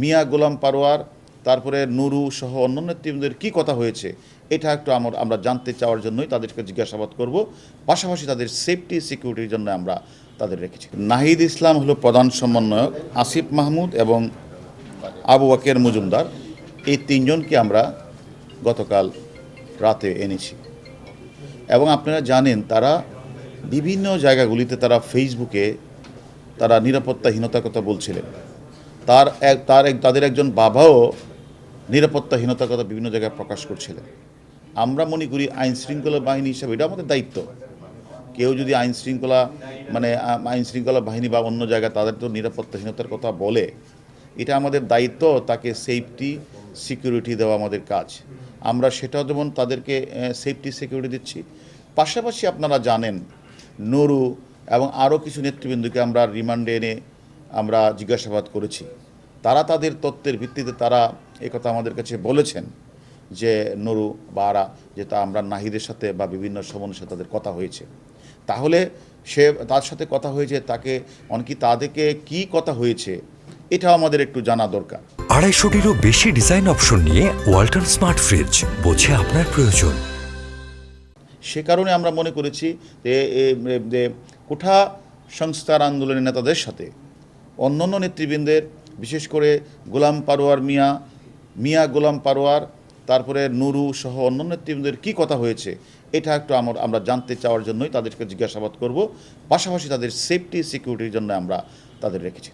মিয়া গোলাম পারোয়ার, তারপরে নুরু সহ অন্যান্য নেতৃবৃন্দের কী কথা হয়েছে, এটা একটু আমার আমরা জানতে চাওয়ার জন্যই তাদেরকে জিজ্ঞাসাবাদ করব। পাশাপাশি তাদের সেফটি সিকিউরিটির জন্য আমরা তাদের রেখেছি। নাহিদ ইসলাম হলো প্রধান সমন্বয়ক আসিফ মাহমুদ এবং আবু বাকের মজুমদার। এই তিনজনকে আমরা গতকাল রাতে এনেছি। এবং আপনারা জানেন, তারা বিভিন্ন জায়গাগুলিতে তারা ফেসবুকে তারা নিরাপত্তাহীনতার কথা বলছিলেন। তার এক তার এক, তাদের একজন বাবাও নিরাপত্তাহীনতার কথা বিভিন্ন জায়গায় প্রকাশ করছিলেন। আমরা মনে করি আইন শৃঙ্খলা বাহিনী হিসাবে এটা আমাদের দায়িত্ব। কেউ যদি আইন শৃঙ্খলা মানে আইন শৃঙ্খলা বাহিনী বা অন্য জায়গায় তাদের তো নিরাপত্তাহীনতার কথা বলে, এটা আমাদের দায়িত্ব, তাকে সেফটি সিকিউরিটি দেওয়া আমাদের কাজ। আমরা সেটাও যেমন তাদেরকে সেফটি সিকিউরিটি দিচ্ছি। পাশাপাশি আপনারা জানেন, নুরু এবং আরও কিছু নেতৃবৃন্দকে আমরা রিমান্ডে এনে আমরা জিজ্ঞাসাবাদ করেছি। তারা তাদের তত্ত্বের ভিত্তিতে তারা একথা আমাদের কাছে বলেছেন যে নরু বা আরা যে তা আমরা নাহিদের সাথে বা বিভিন্ন সমনের সাথে তাদের কথা হয়েছে। তাহলে সে তার সাথে কথা হয়েছে তাকে অনেকি তাদেরকে কি কথা হয়েছে এটাও আমাদের একটু জানা দরকার। আড়াইশোটিরও বেশি ডিজাইন অপশন নিয়ে ওয়াল্টন স্মার্ট ফ্রিজ বোঝে আপনার প্রয়োজন। সে কারণে আমরা মনে করেছি যে কোঠা সংস্কার আন্দোলনের নেতাদের সাথে অন্যান্য নেতৃবৃন্দের, বিশেষ করে গোলাম পারোয়ার মিয়া মিয়া গোলাম পারোয়ার, তারপরে নুরু সহ অন্য নেতৃবৃন্দের কী কথা হয়েছে, এটা একটু আমার, আমরা জানতে চাওয়ার জন্যই তাদেরকে জিজ্ঞাসাবাদ করব। পাশাপাশি তাদের সেফটি সিকিউরিটির জন্য আমরা তাদের রেখেছি।